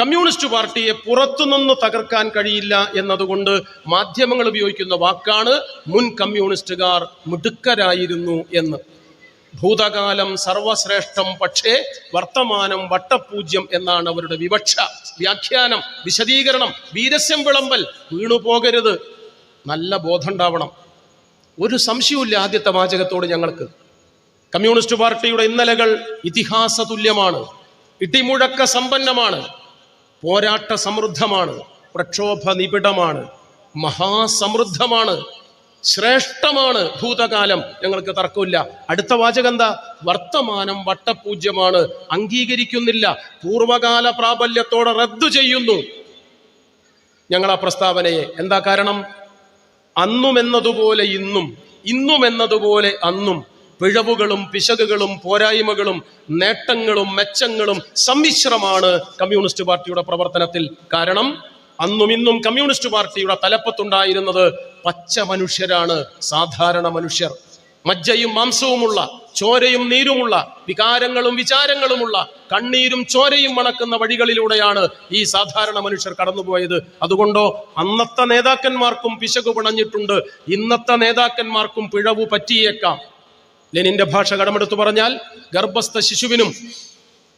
Communist പാർട്ടിയെ പുറത്തുനിന്ന് തകർക്കാൻ കഴിയില്ല എന്നതുകൊണ്ട് മാധ്യമങ്ങൾ ഉപയോഗിക്കുന്ന വാക്കാണ് മുൻ കമ്മ്യൂണിസ്റ്റുകാർ മിടുക്കരായിരുന്നു എന്ന്. ഭൂതകാലം സർവശ്രേഷ്ഠം പക്ഷേ വർത്തമാനം വട്ടപൂജ്യം എന്നാണ് അവരുടെ വിവക്ഷ വ്യാഖ്യാനം വിശദീകരണം വീരസ്യം വിളമ്പൽ വീണുപോകരുത്. നല്ല ബോധമുണ്ടാവണം. ഒരു സംശയവുമില്ല ആദ്യത്തെ വാചകത്തോട് ഞങ്ങൾക്ക്. കമ്മ്യൂണിസ്റ്റ് പാർട്ടിയുടെ ഇന്നലകൾ ഇതിഹാസ തുല്യമാണ് ഇടിമുഴക്ക സമ്പന്നമാണ്. പോരാട്ട സമൃദ്ധമാണ് പ്രക്ഷോഭ നിബിഡമാണ് മഹാസമൃദ്ധമാണ് ശ്രേഷ്ഠമാണ് ഭൂതകാലം. ഞങ്ങൾക്ക് തർക്കമില്ല. അടുത്ത വാചകം എന്താ? വർത്തമാനം വട്ടപൂജ്യമാണ് അംഗീകരിക്കുന്നില്ല പൂർവകാല പ്രാബല്യത്തോടെ റദ്ദു ചെയ്യുന്നു. ഞങ്ങൾ ആ പ്രസ്താവനയെ. എന്താ കാരണം? അന്നും എന്നതുപോലെ ഇന്നും ഇന്നും എന്നതുപോലെ അന്നും. പിഴവുകളും പിശകുകളും പോരായ്മകളും നേട്ടങ്ങളും മെച്ചങ്ങളും സമ്മിശ്രമാണ് കമ്മ്യൂണിസ്റ്റ് പാർട്ടിയുടെ പ്രവർത്തനത്തിൽ. കാരണം അന്നും ഇന്നും കമ്മ്യൂണിസ്റ്റ് പാർട്ടിയുടെ തലപ്പത്തുണ്ടായിരുന്നത് പച്ച മനുഷ്യരാണ് സാധാരണ മനുഷ്യർ. മജ്ജയും മാംസവുമുള്ള ചോരയും നീരുമുള്ള വികാരങ്ങളും വിചാരങ്ങളുമുള്ള കണ്ണീരും ചോരയും മണക്കുന്ന വഴികളിലൂടെയാണ് ഈ സാധാരണ മനുഷ്യർ കടന്നുപോയത്. അതുകൊണ്ടോ അന്നത്തെ നേതാക്കന്മാർക്കും പിശകു പിണഞ്ഞിട്ടുണ്ട് ഇന്നത്തെ നേതാക്കന്മാർക്കും പിഴവു പറ്റിയേക്കാം. ലെനിന്റെ ഭാഷ കടമെടുത്തു പറഞ്ഞാൽ ഗർഭസ്ഥ ശിശുവിനും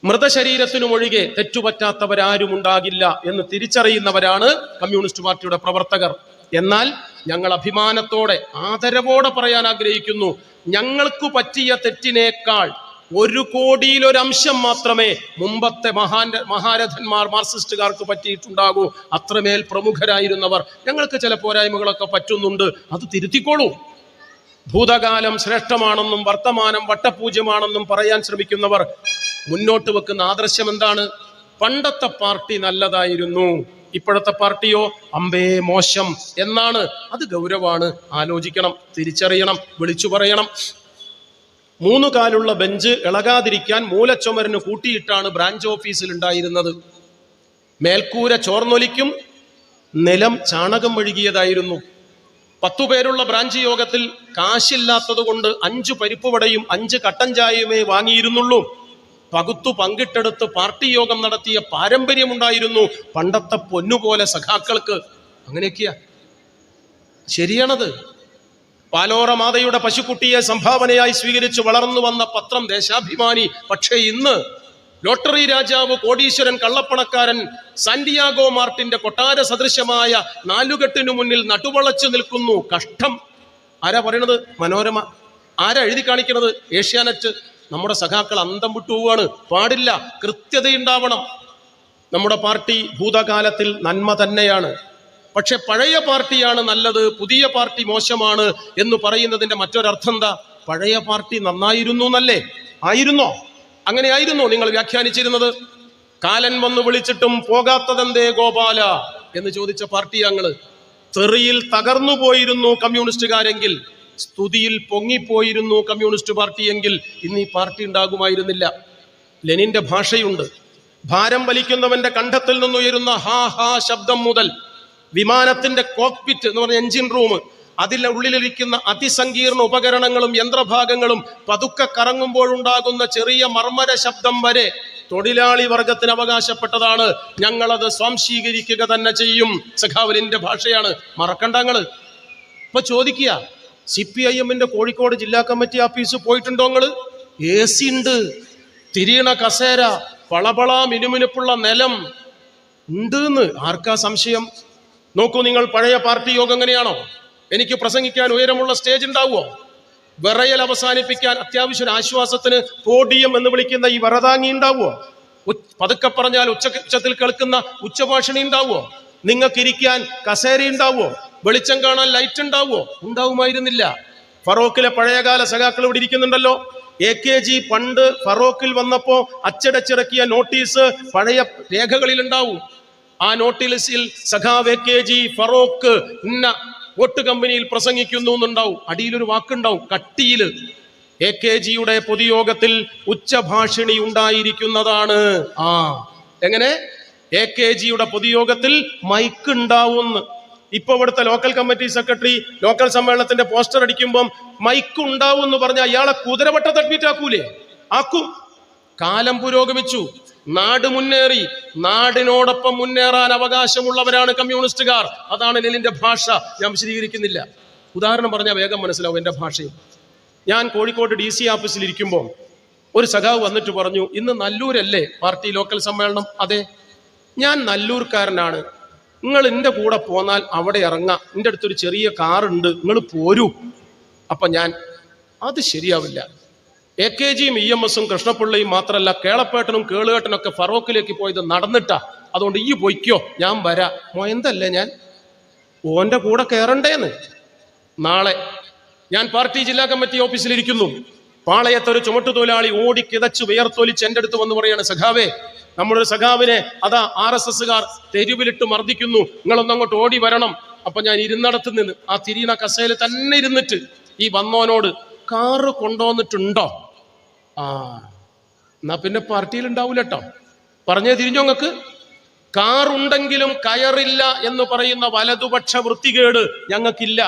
മൃതശരീരത്തിനും ഒഴികെ തെറ്റുപറ്റാത്തവരാരും ഉണ്ടാകില്ല എന്ന് തിരിച്ചറിയുന്നവരാണ് കമ്മ്യൂണിസ്റ്റ് പാർട്ടിയുടെ പ്രവർത്തകർ. എന്നാൽ ഞങ്ങൾ അഭിമാനത്തോടെ ആദരവോടെ പറയാൻ ആഗ്രഹിക്കുന്നു ഞങ്ങൾക്ക് പറ്റിയ തെറ്റിനേക്കാൾ ഒരു കോടിയിലൊരംശം മാത്രമേ മുമ്പത്തെ മഹാൻ മഹാരഥന്മാർ മാർക്സിസ്റ്റുകാർക്ക് പറ്റിയിട്ടുണ്ടാകൂ. അത്രമേൽ പ്രമുഖരായിരുന്നവർ. ഞങ്ങൾക്ക് ചില പോരായ്മകളൊക്കെ പറ്റുന്നുണ്ട്. അത് തിരുത്തിക്കോളൂ. ഭൂതകാലം ശ്രേഷ്ഠമാണെന്നും വർത്തമാനം വട്ടപൂജ്യമാണെന്നും പറയാൻ ശ്രമിക്കുന്നവർ മുന്നോട്ട് വെക്കുന്ന ആദർശം എന്താണ്? പണ്ടത്തെ പാർട്ടി നല്ലതായിരുന്നു. ഇപ്പോഴത്തെ പാർട്ടിയോ? അമ്പേ മോശം എന്നാണ്. അത് ഗൗരവാണ്. ആലോചിക്കണം തിരിച്ചറിയണം വിളിച്ചു പറയണം. മൂന്നു കാലുള്ള ബെഞ്ച് ഇളകാതിരിക്കാൻ മൂലച്ചുമരന് കൂട്ടിയിട്ടാണ് ബ്രാഞ്ച് ഓഫീസിൽ ഉണ്ടായിരുന്നത് മേൽക്കൂര ചോർന്നൊലിക്കും നിലം ചാണകം ഒഴുകിയതായിരുന്നു പത്തു പേരുള്ള ബ്രാഞ്ച് യോഗത്തിൽ കാശില്ലാത്തത് കൊണ്ട് അഞ്ചു പരിപ്പുവടയും അഞ്ച് കട്ടൻ ചായയുമേ വാങ്ങിയിരുന്നുള്ളൂ. പകുത്തു പങ്കിട്ടെടുത്ത് പാർട്ടി യോഗം നടത്തിയ പാരമ്പര്യമുണ്ടായിരുന്നു പണ്ടത്തെ പൊന്നുപോലെ സഖാക്കൾക്ക്. അങ്ങനെയൊക്കെയാ. ശരിയാണത്. പാലോറ മാതയുടെ പശുക്കുട്ടിയെ സംഭാവനയായി സ്വീകരിച്ച് വളർന്നു വന്ന പത്രം ദേശാഭിമാനി. പക്ഷേ ഇന്ന് ലോട്ടറി രാജാവ് കോടീശ്വരൻ കള്ളപ്പണക്കാരൻ സാന്റിയാഗോ മാർട്ടിന്റെ കൊട്ടാര സദൃശമായ നാലുകെട്ടിനു മുന്നിൽ നടുവളച്ചു നിൽക്കുന്നു. കഷ്ടം. ആരാ പറയണത്? മനോരമ. ആരാ എഴുതി കാണിക്കണത്? ഏഷ്യാനെറ്റ്. നമ്മുടെ സഖാക്കൾ അന്തം വിട്ടു പോവാണ്. പാടില്ല. കൃത്യതയുണ്ടാവണം. നമ്മുടെ പാർട്ടി ഭൂതകാലത്തിൽ നന്മ തന്നെയാണ്. പക്ഷെ പഴയ പാർട്ടിയാണ് നല്ലത്. പുതിയ പാർട്ടി മോശമാണ് എന്ന് പറയുന്നതിന്റെ മറ്റൊരർത്ഥം എന്താ? പഴയ പാർട്ടി നന്നായിരുന്നു എന്നല്ലേ? ആയിരുന്നോ? അങ്ങനെ ആയിരുന്നോ നിങ്ങൾ വ്യാഖ്യാനിച്ചിരുന്നത്. കാലൻ വന്ന് വിളിച്ചിട്ടും പോകാത്തതെന്തേ ഗോപാല? എന്ന് ചോദിച്ച പാർട്ടി ഞങ്ങൾ തെറിയിൽ തകർന്നു പോയിരുന്നു കമ്മ്യൂണിസ്റ്റുകാരെങ്കിൽ സ്തുതിയിൽ പൊങ്ങിപ്പോയിരുന്നു കമ്മ്യൂണിസ്റ്റ് പാർട്ടി എങ്കിൽ ഇന്ന് ഈ പാർട്ടി ഉണ്ടാകുമായിരുന്നില്ല. ലെനിന്റെ ഭാഷയുണ്ട്. ഭാരം വലിക്കുന്നവന്റെ കണ്ഠത്തിൽ നിന്നുയരുന്ന ഹാ ഹാ ശബ്ദം മുതൽ വിമാനത്തിന്റെ കോക്പിറ്റ് എന്ന് പറഞ്ഞ എഞ്ചിൻ റൂം അതിലെ ഉള്ളിലിരിക്കുന്ന അതിസങ്കീർണ ഉപകരണങ്ങളും യന്ത്രഭാഗങ്ങളും പതുക്കെ കറങ്ങുമ്പോഴുണ്ടാകുന്ന ചെറിയ മർമ്മര ശബ്ദം വരെ തൊഴിലാളി വർഗത്തിന് അവകാശപ്പെട്ടതാണ്. ഞങ്ങളത് സ്വാംശീകരിക്കുക തന്നെ ചെയ്യും. സഖാവലിന്റെ ഭാഷയാണ്. മറക്കണ്ടങ്ങൾ ഇപ്പൊ ചോദിക്കുക സി പി ഐ എമ്മിന്റെ കോഴിക്കോട് ജില്ലാ കമ്മിറ്റി ഓഫീസ് പോയിട്ടുണ്ടോ നിങ്ങൾ? എ സി ഉണ്ട്. തിരിയണ കസേര പളപള മിനുമിനുപ്പുള്ള നിലം ഉണ്ട് ആർക്കാ സംശയം? നോക്കൂ നിങ്ങൾ പഴയ പാർട്ടി യോഗം എങ്ങനെയാണോ? എനിക്ക് പ്രസംഗിക്കാൻ ഉയരമുള്ള സ്റ്റേജ് ഉണ്ടാവുമോ? വിറയൽ അവസാനിപ്പിക്കാൻ അത്യാവശ്യം ആശ്വാസത്തിന് പോഡിയം എന്ന് വിളിക്കുന്ന ഈ വറതാങ്ങി ഉണ്ടാവുമോ? പതുക്കെ പറഞ്ഞാൽ ഉച്ച ഉച്ചത്തിൽ കേൾക്കുന്ന ഉച്ചഭാഷണി ഉണ്ടാവുമോ? നിങ്ങൾക്കിരിക്കാൻ കസേര ഉണ്ടാവുമോ? വെളിച്ചം കാണാൻ ലൈറ്റ് ഉണ്ടാവുമോ? ഉണ്ടാവുമായിരുന്നില്ല. ഫറോക്കിലെ പഴയകാല സഖാക്കൾ ഇവിടെ ഇരിക്കുന്നുണ്ടല്ലോ. എ കെ ജി പണ്ട് ഫറോക്കിൽ വന്നപ്പോ അച്ചടച്ചിറക്കിയ നോട്ടീസ് പഴയ രേഖകളിൽ ഉണ്ടാവും. ആ നോട്ടീസിൽ സഖാവ് എ കെ ജി ഫറോക്ക് ഇന്ന വോട്ട് കമ്പനിയിൽ പ്രസംഗിക്കുന്നു എന്നുണ്ടാവും. അടിയിലൊരു വാക്കുണ്ടാവും. കട്ടിയിൽ എ കെ ജിയുടെ പൊതുയോഗത്തിൽ ഉച്ചഭാഷിണി ഉണ്ടായിരിക്കുന്നതാണ്. ആ. എങ്ങനെ? എ കെ ജിയുടെ പൊതുയോഗത്തിൽ മൈക്ക് ഉണ്ടാവുമെന്ന് ഇപ്പൊ ഇവിടുത്തെ ലോക്കൽ കമ്മിറ്റി സെക്രട്ടറി ലോക്കൽ സമ്മേളനത്തിന്റെ പോസ്റ്റർ അടിക്കുമ്പം മൈക്ക് ഉണ്ടാവും എന്ന് പറഞ്ഞാൽ അയാളെ കുതിരവട്ട ആക്കൂലേ ആക്കും. കാലം പുരോഗമിച്ചു. നാട് മുന്നേറി. നാടിനോടൊപ്പം മുന്നേറാൻ അവകാശമുള്ളവരാണ് കമ്മ്യൂണിസ്റ്റുകാർ. അതാണ് ലെനിന്റെ ഭാഷ. ഞാൻ വിശദീകരിക്കുന്നില്ല. ഉദാഹരണം പറഞ്ഞാൽ വേഗം മനസ്സിലാവും എന്റെ ഭാഷയും. ഞാൻ കോഴിക്കോട് ഡി സി ഓഫീസിൽ ഇരിക്കുമ്പോൾ ഒരു സഖാവ് വന്നിട്ട് പറഞ്ഞു ഇന്ന് നല്ലൂരല്ലേ പാർട്ടി ലോക്കൽ സമ്മേളനം? അതെ. ഞാൻ നല്ലൂർക്കാരനാണ്. നിങ്ങൾ എന്റെ കൂടെ പോന്നാൽ അവിടെ ഇറങ്ങാം. എന്റെ അടുത്തൊരു ചെറിയ കാറുണ്ട്. നിങ്ങൾ പോരൂ. അപ്പൊ ഞാൻ അത് ശരിയാവില്ല. എ കെ ജിയും ഇ എം എസും കൃഷ്ണപിള്ളയും മാത്രമല്ല കേളപ്പേട്ടനും കേളുകേട്ടനൊക്കെ ഫറോക്കിലേക്ക് പോയത് നടന്നിട്ടാ. അതുകൊണ്ട് ഈ പൊയ്ക്കോ ഞാൻ വരാ. മോയന്തല്ലേ ഞാൻ? ഓന്റെ കൂടെ കയറണ്ടേന്ന് നാളെ ഞാൻ പാർട്ടി ജില്ലാ കമ്മിറ്റി ഓഫീസിലിരിക്കുന്നു. പാളയത്തെ ഒരു ചുമട്ടുതൊഴിലാളി ഓടി കിതച്ചു വിയർത്തൊലിച്ച് എന്റെ അടുത്ത് വന്ന് പറയാണ് സഖാവേ നമ്മുടെ ഒരു സഖാവിനെ അതാ ആർ എസ് എസ്സുകാർ തെരുവിലിട്ട് മർദ്ദിക്കുന്നു. നിങ്ങളൊന്നും അങ്ങോട്ട് ഓടി വരണം. അപ്പൊ ഞാൻ ഇരുന്നിടത്ത് നിന്ന് ആ തിരിയുന്ന കസേല തന്നെ ഇരുന്നിട്ട് ഈ വന്നോനോട് കാറ് കൊണ്ടുവന്നിട്ടുണ്ടോ? ആ എന്നാ പിന്നെ പാർട്ടിയിൽ ഉണ്ടാവൂല കേട്ടോ പറഞ്ഞേ തിരിഞ്ഞോ നിങ്ങൾക്ക് കാറുണ്ടെങ്കിലും കയറില്ല എന്ന് പറയുന്ന വലതുപക്ഷ വൃത്തികേട് ഞങ്ങൾക്കില്ല.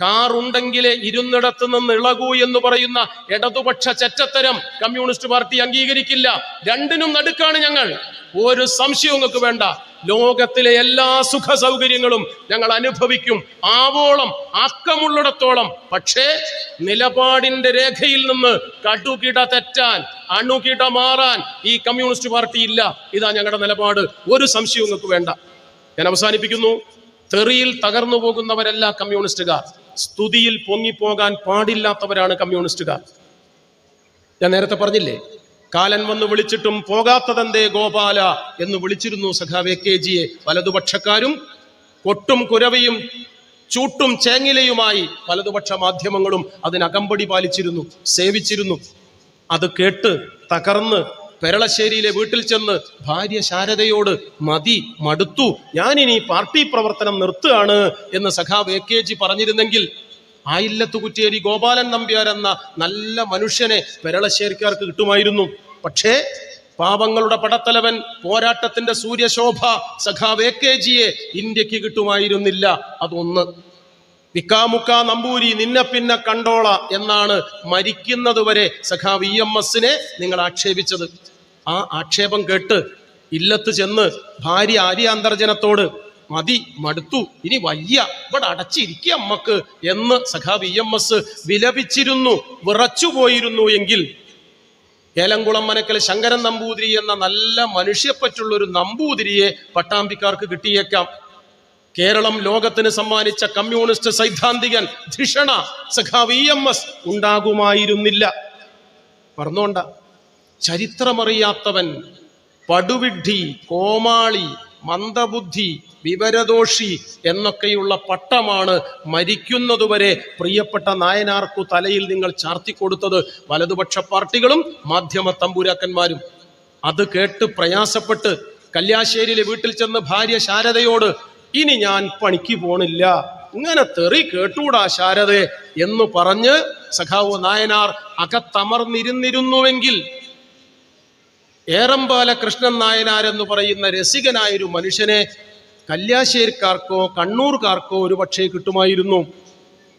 കാറുണ്ടെങ്കിലേ ഇരുന്നിടത്ത് നിന്ന് ഇളകൂ എന്ന് പറയുന്ന ഇടതുപക്ഷ ചെറ്റത്തരം കമ്മ്യൂണിസ്റ്റ് പാർട്ടി അംഗീകരിക്കില്ല. രണ്ടിനും നടുക്കാണ് ഞങ്ങൾ. ഒരു സംശയവും നിങ്ങൾക്ക് വേണ്ട. ലോകത്തിലെ എല്ലാ സുഖ സൗകര്യങ്ങളും ഞങ്ങൾ അനുഭവിക്കും. ആവോളം ആക്കമുള്ളിടത്തോളം പക്ഷേ നിലപാടിന്റെ രേഖയിൽ നിന്ന് കടുകിട തെറ്റാൻ അണുകിട മാറാൻ ഈ കമ്മ്യൂണിസ്റ്റ് പാർട്ടി ഇല്ല. ഇതാ ഞങ്ങളുടെ നിലപാട്. ഒരു സംശയവും നിങ്ങൾക്ക് വേണ്ട. ഞാൻ അവസാനിപ്പിക്കുന്നു. തെറിയിൽ തകർന്നു പോകുന്നവരല്ല കമ്മ്യൂണിസ്റ്റുകാർ. സ്തുതിയിൽ പൊങ്ങിപ്പോകാൻ പാടില്ലാത്തവരാണ് കമ്മ്യൂണിസ്റ്റുകാർ. ഞാൻ നേരത്തെ പറഞ്ഞില്ലേ കാലൻ വന്ന് വിളിച്ചിട്ടും പോകാത്തതെന്തേ ഗോപാല എന്ന് വിളിച്ചിരുന്നു സഖാവെ കെ ജിയെ വലതുപക്ഷക്കാരും കൊട്ടും കുരവയും ചൂട്ടും ചേങ്ങിലയുമായി വലതുപക്ഷ മാധ്യമങ്ങളും അതിനകമ്പടി പാലിച്ചിരുന്നു സേവിച്ചിരുന്നു. അത് കേട്ട് തകർന്ന് പെരളശ്ശേരിയിലെ വീട്ടിൽ ചെന്ന് ഭാര്യ ശാരദയോട് മതി മടുത്തു. ഞാനിനി പാർട്ടി പ്രവർത്തനം നിർത്തുകയാണ് എന്ന് സഖാവ് എ കെ ജി പറഞ്ഞിരുന്നെങ്കിൽ ആയില്ലത്തു കുറ്റിയേരി ഗോപാലൻ നമ്പ്യാർ എന്ന നല്ല മനുഷ്യനെ പെരളശ്ശേരിക്കാർക്ക് കിട്ടുമായിരുന്നു. പക്ഷേ പാപങ്ങളുടെ പടത്തലവൻ പോരാട്ടത്തിന്റെ സൂര്യശോഭ സഖാവ് എ കെ ജിയെ ഇന്ത്യയ്ക്ക് കിട്ടുമായിരുന്നില്ല. അതൊന്ന്. വിക്കാമുക്ക നമ്പൂരി നിന്നെ പിന്നെ കണ്ടോള എന്നാണ് മരിക്കുന്നത് വരെ സഖാവ് ഇ എം എസിനെ നിങ്ങൾ ആക്ഷേപിച്ചത്. ആ ആക്ഷേപം കേട്ട് ഇല്ലത്ത് ചെന്ന് ഭാര്യ ആര്യ അന്തർജനത്തോട് മതി മടുത്തു ഇനി വയ്യ ഇവിടെ അടച്ചിരിക്കുക അമ്മയ്ക്ക് എന്ന് സഖാവ് ഇ എം എസ് വിലപിച്ചിരുന്നു വിറച്ചുപോയിരുന്നു എങ്കിൽ ഏലംകുളം മനക്കൽ ശങ്കരൻ നമ്പൂതിരി എന്ന നല്ല മനുഷ്യപ്പറ്റുള്ള ഒരു നമ്പൂതിരിയെ പട്ടാമ്പിക്കാർക്ക് കിട്ടിയേക്കാം. കേരളം ലോകത്തിന് സമ്മാനിച്ച കമ്മ്യൂണിസ്റ്റ് സൈദ്ധാന്തികൻ ധിഷണ സഖാവ് ഇ എം എസ് ഉണ്ടാകുമായിരുന്നില്ല. പറഞ്ഞോണ്ട ചരിത്രമറിയാത്തവൻ പടുവിഡ്ഢി കോമാളി മന്ദബുദ്ധി വിവരദോഷി എന്നൊക്കെയുള്ള പട്ടമാണ് മരിക്കുന്നതുവരെ പ്രിയപ്പെട്ട നായനാർക്കു തലയിൽ നിങ്ങൾ ചാർത്തിക്കൊടുത്തത്. വലതുപക്ഷ പാർട്ടികളും മാധ്യമ തമ്പുരാക്കന്മാരും. അത് കേട്ട് പ്രയാസപ്പെട്ട് കല്യാശ്ശേരിയിലെ വീട്ടിൽ ചെന്ന് ഭാര്യ ശാരദയോട് ഇനി ഞാൻ പണിക്ക് പോണില്ല. ഇങ്ങനെ തെറി കേട്ടൂടാ ശാരദേ എന്ന് പറഞ്ഞ് സഖാവ് നായനാർ അകത്തമർന്നിരുന്നിരുന്നുവെങ്കിൽ ഏറമ്പാല കൃഷ്ണൻ നായനാർ എന്ന് പറയുന്ന രസികനായൊരു മനുഷ്യനെ കല്യാശ്ശേരിക്കാർക്കോ കണ്ണൂർക്കാർക്കോ ഒരു പക്ഷേ കിട്ടുമായിരുന്നു.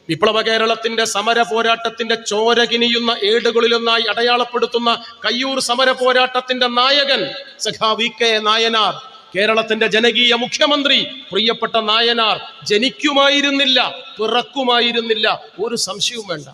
വിപ്ലവ കേരളത്തിന്റെ സമര പോരാട്ടത്തിന്റെ ചോര കിനിയുന്ന ഏടുകളിലൊന്നായി അടയാളപ്പെടുത്തുന്ന കയ്യൂർ സമര പോരാട്ടത്തിന്റെ നായകൻ സഖാ വി കെ നായനാർ കേരളത്തിന്റെ ജനകീയ മുഖ്യമന്ത്രി പ്രിയപ്പെട്ട നായനാർ ജനിക്കുമായിരുന്നില്ല പിറക്കുമായിരുന്നില്ല. ഒരു സംശയവും വേണ്ട.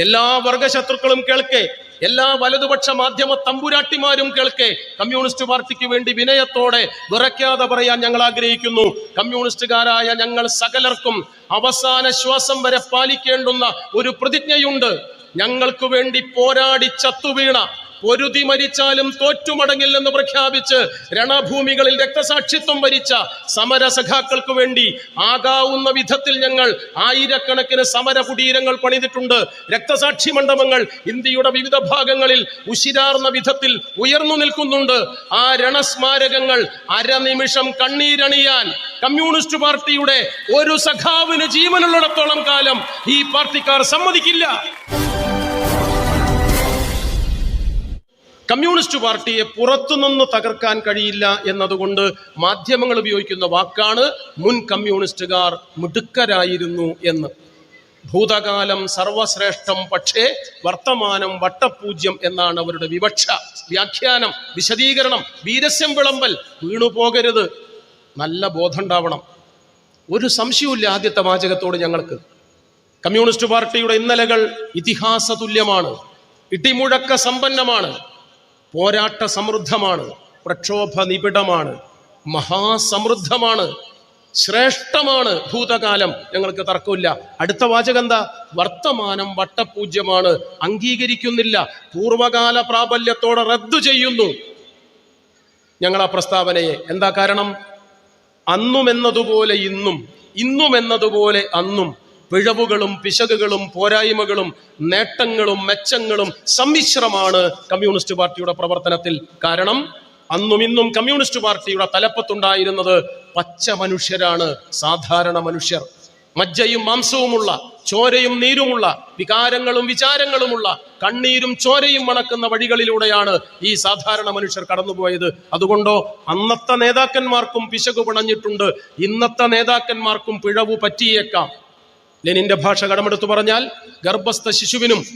എല്ലാ വർഗശത്രുക്കളും കേൾക്കെ എല്ലാ വലതുപക്ഷ മാധ്യമ തമ്പുരാട്ടിമാരും കേൾക്കെ കമ്മ്യൂണിസ്റ്റ് പാർട്ടിക്ക് വേണ്ടി വിനയത്തോടെ വിറയ്ക്കാതെ പറയാൻ ഞങ്ങൾ ആഗ്രഹിക്കുന്നു. കമ്മ്യൂണിസ്റ്റുകാരായ ഞങ്ങൾ സകലർക്കും അവസാന ശ്വാസം വരെ പാലിക്കേണ്ടുന്ന ഒരു പ്രതിജ്ഞയുണ്ട്. ഞങ്ങൾക്ക് വേണ്ടി പോരാടി ചത്തുവീണ പൊരുതി മരിച്ചാലും തോറ്റുമടങ്ങില്ലെന്ന് പ്രഖ്യാപിച്ച് രണഭൂമികളിൽ രക്തസാക്ഷിത്വം വരിച്ച സമരസഖാക്കൾക്ക് വേണ്ടി ആകാവുന്ന വിധത്തിൽ ഞങ്ങൾ ആയിരക്കണക്കിന് സമര കുടീരങ്ങൾ പണിതിട്ടുണ്ട്. രക്തസാക്ഷി മണ്ഡപങ്ങൾ ഇന്ത്യയുടെ വിവിധ ഭാഗങ്ങളിൽ ഉശിരാർന്ന വിധത്തിൽ ഉയർന്നു നിൽക്കുന്നുണ്ട്. ആ രണസ്മാരകങ്ങൾ അരനിമിഷം കണ്ണീരണിയാൻ കമ്മ്യൂണിസ്റ്റ് പാർട്ടിയുടെ ഒരു സഖാവിന് ജീവനുള്ളിടത്തോളം കാലം ഈ പാർട്ടിക്കാർ സമ്മതിക്കില്ല. കമ്മ്യൂണിസ്റ്റ് പാർട്ടിയെ പുറത്തുനിന്ന് തകർക്കാൻ കഴിയില്ല എന്നതുകൊണ്ട് മാധ്യമങ്ങൾ ഉപയോഗിക്കുന്ന വാക്കാണ് മുൻ കമ്മ്യൂണിസ്റ്റുകാർ മിടുക്കരായിരുന്നു എന്ന്. ഭൂതകാലം സർവശ്രേഷ്ഠം പക്ഷേ വർത്തമാനം വട്ടപൂജ്യം എന്നാണ് അവരുടെ വിവക്ഷ വ്യാഖ്യാനം വിശദീകരണം വീരസ്യം വിളമ്പൽ വീണുപോകരുത്. നല്ല ബോധമുണ്ടാവണം. ഒരു സംശയവുമില്ല ആദ്യത്തെ വാചകത്തോട് ഞങ്ങൾക്ക്. കമ്മ്യൂണിസ്റ്റ് പാർട്ടിയുടെ ഇന്നലകൾ ഇതിഹാസ തുല്യമാണ് ഇടിമുഴക്ക സമ്പന്നമാണ്. പോരാട്ട സമൃദ്ധമാണ് പ്രക്ഷോഭ നിബിഡമാണ് മഹാസമൃദ്ധമാണ് ശ്രേഷ്ഠമാണ് ഭൂതകാലം. ഞങ്ങൾക്ക് തർക്കമില്ല. അടുത്ത വാചകം എന്താ? വർത്തമാനം വട്ടപൂജ്യമാണ് അംഗീകരിക്കുന്നില്ല പൂർവകാല പ്രാബല്യത്തോടെ റദ്ദു ചെയ്യുന്നു. ഞങ്ങൾ ആ പ്രസ്താവനയെ. എന്താ കാരണം? അന്നും എന്നതുപോലെ ഇന്നും ഇന്നും എന്നതുപോലെ അന്നും. പിഴവുകളും പിശകുകളും പോരായ്മകളും നേട്ടങ്ങളും മെച്ചങ്ങളും സമ്മിശ്രമാണ് കമ്മ്യൂണിസ്റ്റ് പാർട്ടിയുടെ പ്രവർത്തനത്തിൽ. കാരണം അന്നും ഇന്നും കമ്മ്യൂണിസ്റ്റ് പാർട്ടിയുടെ തലപ്പത്തുണ്ടായിരുന്നത് പച്ച മനുഷ്യരാണ് സാധാരണ മനുഷ്യർ. മജ്ജയും മാംസവുമുള്ള ചോരയും നീരുമുള്ള വികാരങ്ങളും വിചാരങ്ങളുമുള്ള കണ്ണീരും ചോരയും മണക്കുന്ന വഴികളിലൂടെയാണ് ഈ സാധാരണ മനുഷ്യർ കടന്നുപോയത്. അതുകൊണ്ടോ അന്നത്തെ നേതാക്കന്മാർക്കും പിശകു പിണഞ്ഞിട്ടുണ്ട് ഇന്നത്തെ നേതാക്കന്മാർക്കും പിഴവു പറ്റിയേക്കാം. ലെനിന്റെ ഭാഷ കടമെടുത്തു പറഞ്ഞാൽ ഗർഭസ്ഥ ശിശുവിനും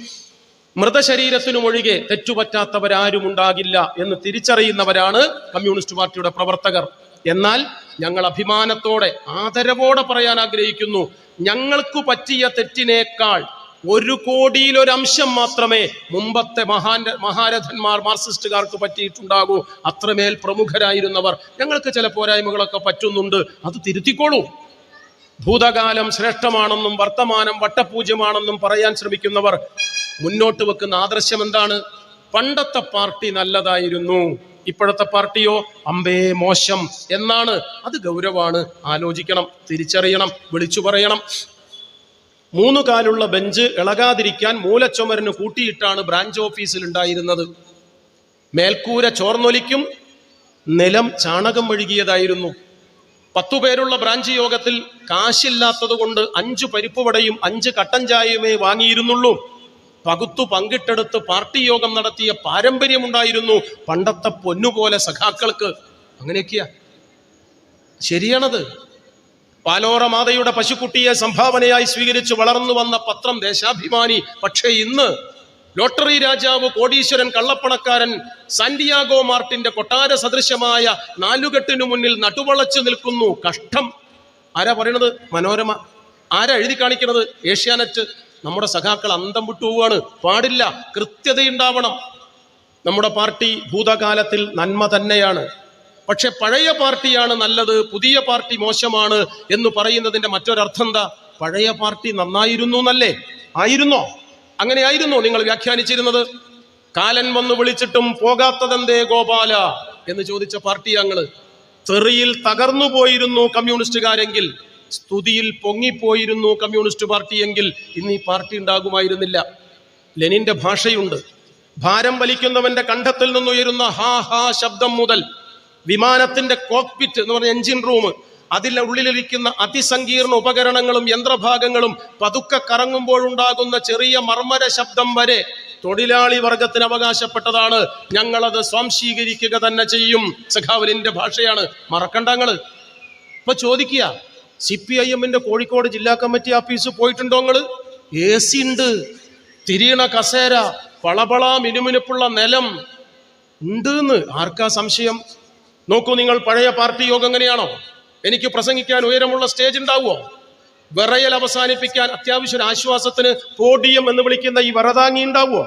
മൃതശരീരത്തിനും ഒഴികെ തെറ്റുപറ്റാത്തവരാരും ഉണ്ടാകില്ല എന്ന് തിരിച്ചറിയുന്നവരാണ് കമ്മ്യൂണിസ്റ്റ് പാർട്ടിയുടെ പ്രവർത്തകർ. എന്നാൽ ഞങ്ങൾ അഭിമാനത്തോടെ ആദരവോടെ പറയാൻ ആഗ്രഹിക്കുന്നു ഞങ്ങൾക്ക് പറ്റിയ തെറ്റിനേക്കാൾ ഒരു കോടിയിലൊരംശം മാത്രമേ മുമ്പത്തെ മഹാൻ മഹാരഥന്മാർ മാർക്സിസ്റ്റുകാർക്ക് പറ്റിയിട്ടുണ്ടാകൂ. അത്രമേൽ പ്രമുഖരായിരുന്നവർ. ഞങ്ങൾക്ക് ചില പോരായ്മകളൊക്കെ പറ്റുന്നുണ്ട്. അത് തിരുത്തിക്കോളൂ. ഭൂതകാലം ശ്രേഷ്ഠമാണെന്നും വർത്തമാനം വട്ടപൂജ്യമാണെന്നും പറയാൻ ശ്രമിക്കുന്നവർ മുന്നോട്ട് വെക്കുന്ന ആദർശം എന്താണ്? പണ്ടത്തെ പാർട്ടി നല്ലതായിരുന്നു. ഇപ്പോഴത്തെ പാർട്ടിയോ? അമ്പേ മോശം എന്നാണ്. അത് ഗൗരവാണ് ആലോചിക്കണം തിരിച്ചറിയണം വിളിച്ചു പറയണം. മൂന്ന് കാലുള്ള ബെഞ്ച് ഇളകാതിരിക്കാൻ മൂലച്ചുമരന് കൂട്ടിയിട്ടാണ് ബ്രാഞ്ച് ഓഫീസിൽ ഉണ്ടായിരുന്നത് മേൽക്കൂര ചോർന്നൊലിക്കും നിലം ചാണകം ഒഴുകിയതായിരുന്നു. പത്തു പേരുള്ള ബ്രാഞ്ച് യോഗത്തിൽ കാശില്ലാത്തത് കൊണ്ട് അഞ്ചു പരിപ്പുവടയും അഞ്ച് കട്ടൻ ചായയുമേ വാങ്ങിയിരുന്നുള്ളൂ. പകുത്തു പങ്കിട്ടെടുത്ത് പാർട്ടി യോഗം നടത്തിയ പാരമ്പര്യമുണ്ടായിരുന്നു. പണ്ടത്തെ പൊന്നുപോലെ സഖാക്കൾക്ക്. അങ്ങനെയൊക്കെയാ. ശരിയാണത്. പാലോറ മാതയുടെ പശുക്കുട്ടിയെ സംഭാവനയായി സ്വീകരിച്ച് വളർന്നു വന്ന പത്രം ദേശാഭിമാനി. പക്ഷേ ഇന്ന് ലോട്ടറി രാജാവ് കോടീശ്വരൻ കള്ളപ്പണക്കാരൻ സാന്റിയാഗോ മാർട്ടിന്റെ കൊട്ടാര സദൃശമായ നാലുകെട്ടിനു മുന്നിൽ നടുവളച്ചു നിൽക്കുന്നു. കഷ്ടം. ആരാ പറയണത്? മനോരമ. ആരാ എഴുതി കാണിക്കണത്? ഏഷ്യാനെറ്റ്. നമ്മുടെ സഖാക്കൾ അന്തം വിട്ടു പോവാണ്. പാടില്ല. കൃത്യതയുണ്ടാവണം. നമ്മുടെ പാർട്ടി ഭൂതകാലത്തിൽ നന്മ തന്നെയാണ്. പക്ഷെ പഴയ പാർട്ടിയാണ് നല്ലത്. പുതിയ പാർട്ടി മോശമാണ് എന്ന് പറയുന്നതിന്റെ മറ്റൊരർത്ഥം എന്താ? പഴയ പാർട്ടി നന്നായിരുന്നു എന്നല്ലേ? ആയിരുന്നോ? അങ്ങനെയായിരുന്നോ നിങ്ങൾ വ്യാഖ്യാനിച്ചിരുന്നത്. കാലൻ വന്ന് വിളിച്ചിട്ടും പോകാത്തതെന്തേ ഗോപാല? എന്ന് ചോദിച്ച പാർട്ടി ഞങ്ങൾ തെറിയിൽ തകർന്നു പോയിരുന്നു കമ്മ്യൂണിസ്റ്റുകാരെങ്കിൽ സ്തുതിയിൽ പൊങ്ങിപ്പോയിരുന്നു കമ്മ്യൂണിസ്റ്റ് പാർട്ടിയെങ്കിൽ ഇന്ന് ഈ പാർട്ടി ഉണ്ടാകുമായിരുന്നില്ല. ലെനിന്റെ ഭാഷയുണ്ട്. ഭാരം വലിക്കുന്നവന്റെ കണ്ഠത്തിൽ നിന്നുയരുന്ന ഹാ ഹാ ശബ്ദം മുതൽ വിമാനത്തിന്റെ കോക്പിറ്റ് എന്ന് പറഞ്ഞ എഞ്ചിൻ റൂം അതിന്റെ ഉള്ളിലിരിക്കുന്ന അതിസങ്കീർണ ഉപകരണങ്ങളും യന്ത്രഭാഗങ്ങളും പതുക്കെ കറങ്ങുമ്പോഴുണ്ടാകുന്ന ചെറിയ മർമ്മര ശബ്ദം വരെ തൊഴിലാളി വർഗത്തിന് അവകാശപ്പെട്ടതാണ്. ഞങ്ങളത് സ്വാംശീകരിക്കുക തന്നെ ചെയ്യും. സഖാവലിന്റെ ഭാഷയാണ്. മറക്കണ്ടങ്ങൾ ഇപ്പൊ ചോദിക്കുക സി പി ഐ എമ്മിന്റെ കോഴിക്കോട് ജില്ലാ കമ്മിറ്റി ഓഫീസ് പോയിട്ടുണ്ടോ നിങ്ങൾ? എ സി ഉണ്ട്. തിരിയണ കസേര പളപള മിനുമിനുപ്പുള്ള നിലം ഉണ്ട് ആർക്കാ സംശയം? നോക്കൂ നിങ്ങൾ പഴയ പാർട്ടി യോഗം എങ്ങനെയാണോ? എനിക്ക് പ്രസംഗിക്കാൻ ഉയരമുള്ള സ്റ്റേജ് ഉണ്ടാവുമോ? വിറയൽ അവസാനിപ്പിക്കാൻ അത്യാവശ്യം ആശ്വാസത്തിന് പോഡിയം എന്ന് വിളിക്കുന്ന ഈ വറതാങ്ങി ഉണ്ടാവുമോ?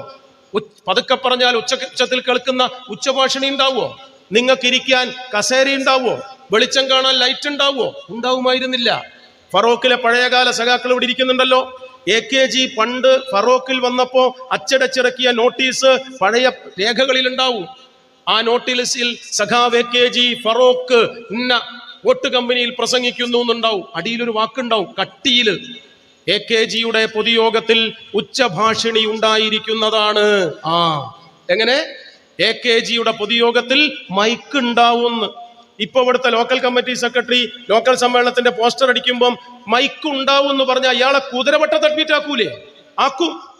പതുക്കെ പറഞ്ഞാൽ ഉച്ചത്തിൽ കേൾക്കുന്ന ഉച്ചഭാഷണി ഉണ്ടാവുമോ? നിങ്ങൾക്കിരിക്കാൻ കസേര ഉണ്ടാവുമോ? വെളിച്ചം കാണാൻ ലൈറ്റ് ഉണ്ടാവുമോ? ഉണ്ടാവുമായിരുന്നില്ല. ഫറോക്കിലെ പഴയകാല സഖാക്കൾ ഇവിടെ ഇരിക്കുന്നുണ്ടല്ലോ. എ കെ ജി പണ്ട് ഫറോക്കിൽ വന്നപ്പോ അച്ചടച്ചിറക്കിയ നോട്ടീസ് പഴയ രേഖകളിൽ ഉണ്ടാവും. ആ നോട്ടീസിൽ സഖാവ് എ കെ ജി ഫറോക്ക് ഇന്ന വോട്ട് കമ്പനിയിൽ പ്രസംഗിക്കുന്നു എന്നുണ്ടാവും. അടിയിലൊരു വാക്കുണ്ടാവും. കട്ടിയിൽ എ കെ ജിയുടെ പൊതുയോഗത്തിൽ ഉച്ചഭാഷിണി ഉണ്ടായിരിക്കുന്നതാണ്. ആ. എങ്ങനെ? എ കെ ജിയുടെ പൊതുയോഗത്തിൽ മൈക്ക് ഉണ്ടാവുമെന്ന് ഇപ്പൊ ഇവിടുത്തെ ലോക്കൽ കമ്മിറ്റി സെക്രട്ടറി ലോക്കൽ സമ്മേളനത്തിന്റെ പോസ്റ്റർ അടിക്കുമ്പം മൈക്ക് ഉണ്ടാവും എന്ന് പറഞ്ഞാൽ അയാളെ അഡ്മിറ്റ് ആക്കൂലേ ആക്കും.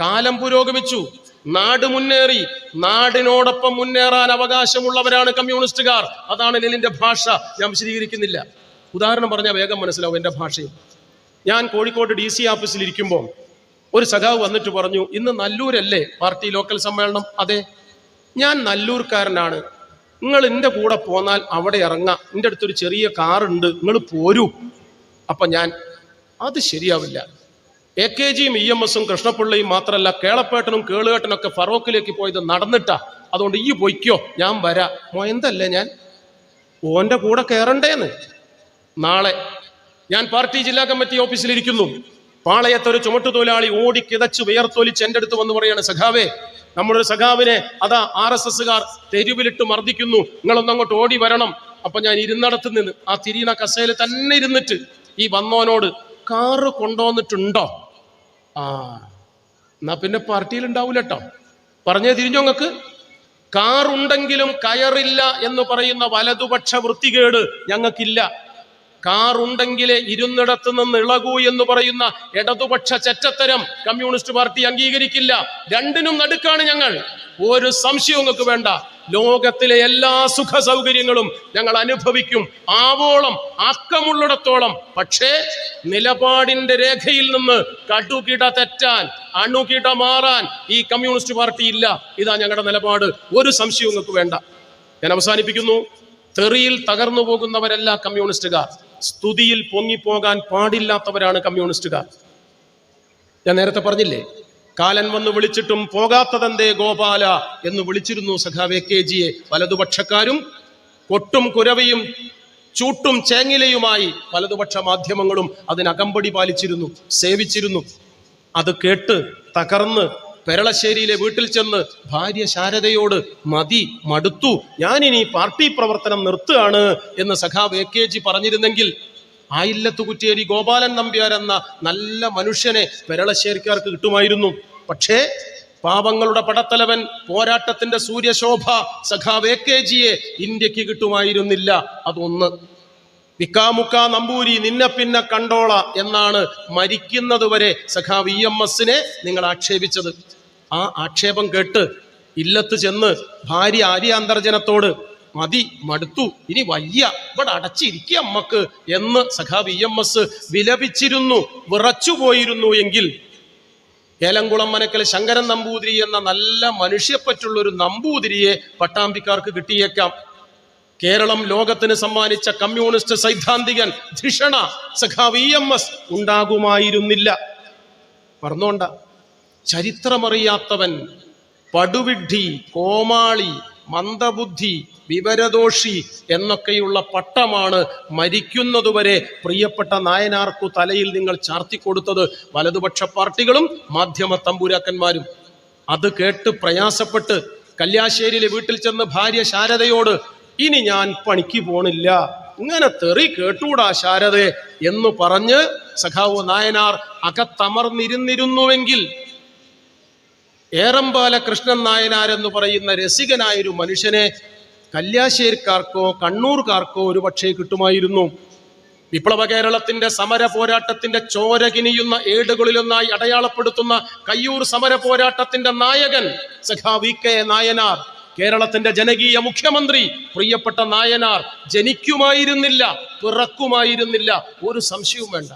കാലം പുരോഗമിച്ചു. നാട് മുന്നേറി. നാടിനോടൊപ്പം മുന്നേറാൻ അവകാശമുള്ളവരാണ് കമ്മ്യൂണിസ്റ്റുകാർ. അതാണ് ലെനിന്റെ ഭാഷ. ഞാൻ വിശദീകരിക്കുന്നില്ല. ഉദാഹരണം പറഞ്ഞാൽ വേഗം മനസ്സിലാവും എന്റെ ഭാഷയും. ഞാൻ കോഴിക്കോട് ഡി സി ഓഫീസിൽ ഇരിക്കുമ്പോൾ ഒരു സഖാവ് വന്നിട്ട് പറഞ്ഞു ഇന്ന് നല്ലൂരല്ലേ പാർട്ടി ലോക്കൽ സമ്മേളനം? അതെ. ഞാൻ നല്ലൂർക്കാരനാണ്. നിങ്ങൾ എന്റെ കൂടെ പോന്നാൽ അവിടെ ഇറങ്ങാം. എന്റെ അടുത്തൊരു ചെറിയ കാറുണ്ട്. നിങ്ങൾ പോരൂ. അപ്പൊ ഞാൻ അത് ശരിയാവില്ല. എ കെ ജിയും ഇ എം എസും കൃഷ്ണപിള്ളയും മാത്രമല്ല കേളപ്പേട്ടനും കേളുകേട്ടനൊക്കെ ഫറോക്കിലേക്ക് പോയത് നടന്നിട്ടാ. അതുകൊണ്ട് ഈ പൊയ്ക്കോ ഞാൻ വരാ. മൊയന്തല്ലേ ഞാൻ? ഓന്റെ കൂടെ കയറണ്ടേന്ന് നാളെ ഞാൻ പാർട്ടി ജില്ലാ കമ്മിറ്റി ഓഫീസിലിരിക്കുന്നു. പാളയത്തെ ഒരു ചുമട്ടു ചുമട്ടുതൊഴിലാളി ഓടി കിതച്ച് വിയർത്തൊലിച്ച് എന്റെ അടുത്ത് വന്ന് പറയാണ് സഖാവേ നമ്മുടെ സഖാവിനെ അതാ ആർ എസ് എസ്സുകാർ തെരുവിലിട്ട് മർദ്ദിക്കുന്നു. നിങ്ങളൊന്നും അങ്ങോട്ട് ഓടി വരണം. അപ്പൊ ഞാൻ ഇരുന്നിടത്ത് നിന്ന് ആ തിരിയുന്ന കസേല തന്നെ ഇരുന്നിട്ട് ഈ വന്നോനോട് കാറ് കൊണ്ടുവന്നിട്ടുണ്ടോ? ആ എന്നാ പിന്നെ പാർട്ടിയിൽ ഉണ്ടാവൂല കേട്ടോ പറഞ്ഞേ തിരിഞ്ഞോ നിങ്ങൾക്ക് കാറുണ്ടെങ്കിലും കയറില്ല എന്ന് പറയുന്ന വലതുപക്ഷ വൃത്തികേട് ഞങ്ങൾക്കില്ല. കാറുണ്ടെങ്കിലേ ഇരുന്നിടത്ത് നിന്ന് ഇളകൂ എന്ന് പറയുന്ന ഇടതുപക്ഷ ചെറ്റത്തരം കമ്മ്യൂണിസ്റ്റ് പാർട്ടി അംഗീകരിക്കില്ല. രണ്ടിനും നടുക്കാണ് ഞങ്ങൾ. ഒരു സംശയവും നിങ്ങൾക്ക് വേണ്ട. ലോകത്തിലെ എല്ലാ സുഖ സൗകര്യങ്ങളും ഞങ്ങൾ അനുഭവിക്കും. ആവോളം ആക്കമുള്ളിടത്തോളം. പക്ഷേ നിലപാടിന്റെ രേഖയിൽ നിന്ന് കടുകിട തെറ്റാൻ അണുകിട മാറാൻ ഈ കമ്മ്യൂണിസ്റ്റ് പാർട്ടി ഇല്ല. ഇതാ ഞങ്ങളുടെ നിലപാട്. ഒരു സംശയവും നിങ്ങൾക്ക് വേണ്ട. ഞാൻ അവസാനിപ്പിക്കുന്നു. തെറിയിൽ തകർന്നു പോകുന്നവരല്ല കമ്മ്യൂണിസ്റ്റുകാർ. സ്തുതിയിൽ പൊങ്ങിപ്പോകാൻ പാടില്ലാത്തവരാണ് കമ്മ്യൂണിസ്റ്റുകാർ. ഞാൻ നേരത്തെ പറഞ്ഞില്ലേ? കാലൻ വന്ന് വിളിച്ചിട്ടും പോകാത്തതെന്തേ ഗോപാല എന്ന് വിളിച്ചിരുന്നു സഖാവെ കെ ജിയെ. വലതുപക്ഷക്കാരും കൊട്ടും കുരവയും ചൂട്ടും ചേങ്ങിലയുമായി വലതുപക്ഷ മാധ്യമങ്ങളും അതിനകമ്പടി പാലിച്ചിരുന്നു സേവിച്ചിരുന്നു. അത് കേട്ട് തകർന്ന് പെരളശ്ശേരിയിലെ വീട്ടിൽ ചെന്ന് ഭാര്യ ശാരദയോട് മതി മടുത്തു. ഞാനിനി പാർട്ടി പ്രവർത്തനം നിർത്തുകയാണ് എന്ന് സഖാവ് എ കെ ജി പറഞ്ഞിരുന്നെങ്കിൽ ആയില്ലത്ത് കുറ്റേരി ഗോപാലൻ നമ്പ്യാർ എന്ന നല്ല മനുഷ്യനെ പെരളശ്ശേരിക്കാർക്ക് കിട്ടുമായിരുന്നു. പക്ഷേ പാപങ്ങളുടെ പടത്തലവൻ പോരാട്ടത്തിന്റെ സൂര്യശോഭ സഖാവ് എ കെ ജിയെ ഇന്ത്യയ്ക്ക് കിട്ടുമായിരുന്നില്ല. അതൊന്ന്. വിക്കാമുക്ക നമ്പൂരി നിന്നെ പിന്നെ കണ്ടോള എന്നാണ് മരിക്കുന്നത് വരെ സഖാവ് ഇ എം എസിനെ നിങ്ങൾ ആക്ഷേപിച്ചത്. ആ ആക്ഷേപം കേട്ട് ഇല്ലത്ത് ചെന്ന് ഭാര്യ ആര്യ അന്തർജനത്തോട് മതി മടുത്തു. ഇനി വയ്യ. ഇവിടെ അടച്ചിരിക്കുക അമ്മയ്ക്ക് എന്ന് സഖാവ് ഇ എം എസ് വിലപിച്ചിരുന്നു വിറച്ചുപോയിരുന്നു എങ്കിൽ ഏലംകുളം മനക്കൽ ശങ്കരൻ നമ്പൂതിരി എന്ന നല്ല മനുഷ്യപ്പറ്റുള്ള ഒരു നമ്പൂതിരിയെ പട്ടാമ്പിക്കാർക്ക് കിട്ടിയേക്കാം. കേരളം ലോകത്തിന് സമ്മാനിച്ച കമ്മ്യൂണിസ്റ്റ് സൈദ്ധാന്തികൻ ധിഷണ സഖാവ് ഇ എം എസ് ഉണ്ടാകുമായിരുന്നില്ല. പറഞ്ഞോണ്ട ചരിത്രമറിയാത്തവൻ പടുവിഡ്ഢി കോമാളി മന്ദബുദ്ധി വിവരദോഷി എന്നൊക്കെയുള്ള പട്ടമാണ് മരിക്കുന്നതുവരെ പ്രിയപ്പെട്ട നായനാർക്കു തലയിൽ നിങ്ങൾ ചാർത്തിക്കൊടുത്തത്. വലതുപക്ഷ പാർട്ടികളും മാധ്യമ തമ്പുരാക്കന്മാരും. അത് കേട്ട് പ്രയാസപ്പെട്ട് കല്യാശ്ശേരിയിലെ വീട്ടിൽ ചെന്ന് ഭാര്യ ശാരദയോട് ഇനി ഞാൻ പണിക്ക് പോണില്ല. ഇങ്ങനെ തെറി കേട്ടൂടാ ശാരദെ എന്ന് പറഞ്ഞ് സഖാവ് നായനാർ അകത്തമർന്നിരുന്നിരുന്നുവെങ്കിൽ ഏറമ്പാല കൃഷ്ണൻ നായനാരെന്ന് പറയുന്ന രസികനായൊരു മനുഷ്യനെ കല്യാശ്ശേരിക്കാർക്കോ കണ്ണൂർക്കാർക്കോ ഒരു പക്ഷേ കിട്ടുമായിരുന്നു. വിപ്ലവ കേരളത്തിന്റെ സമര പോരാട്ടത്തിന്റെ ചോര കിനിയുന്ന ഏടുകളിലൊന്നായി അടയാളപ്പെടുത്തുന്ന കയ്യൂർ സമര പോരാട്ടത്തിന്റെ നായകൻ സഖാ വി കെ നായനാർ. കേരളത്തിന്റെ ജനകീയ മുഖ്യമന്ത്രി പ്രിയപ്പെട്ട നായനാർ ജനിക്കുമായിരുന്നില്ല പിറക്കുമായിരുന്നില്ല. ഒരു സംശയവും വേണ്ട.